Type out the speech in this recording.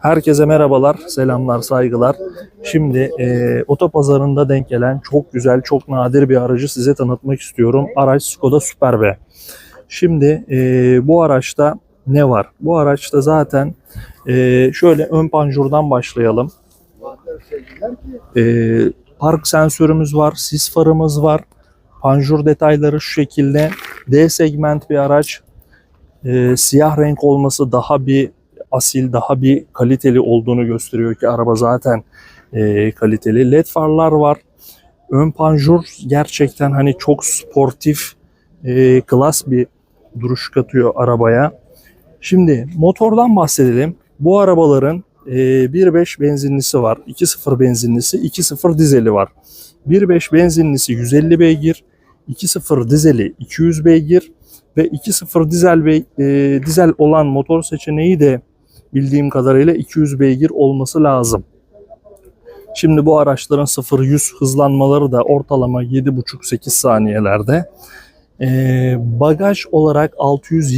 Herkese merhabalar, selamlar, saygılar. Şimdi e, otopazarında denk gelen çok güzel, çok nadir bir aracı size tanıtmak istiyorum. Araç Skoda Superb. Şimdi e, bu araçta ne var? Bu araçta zaten e, şöyle ön panjurdan başlayalım. E, park sensörümüz var, sis farımız var. Panjur detayları şu şekilde. D segment bir araç. E, siyah renk olması daha bir asil, daha bir kaliteli olduğunu gösteriyor ki araba zaten e, kaliteli. LED farlar var. Ön panjur gerçekten hani çok sportif, e, klas bir duruş katıyor arabaya. Şimdi motordan bahsedelim. Bu arabaların e, 1.5 benzinlisi var, 2.0 benzinlisi, 2.0 dizeli var. 1.5 benzinlisi 150 beygir, 2.0 dizeli 200 beygir ve 2.0 dizel e, dizel olan motor seçeneği de bildiğim kadarıyla 200 beygir olması lazım. Şimdi bu araçların 0-100 hızlanmaları da ortalama 7,5-8 saniyelerde. Ee, bagaj olarak 620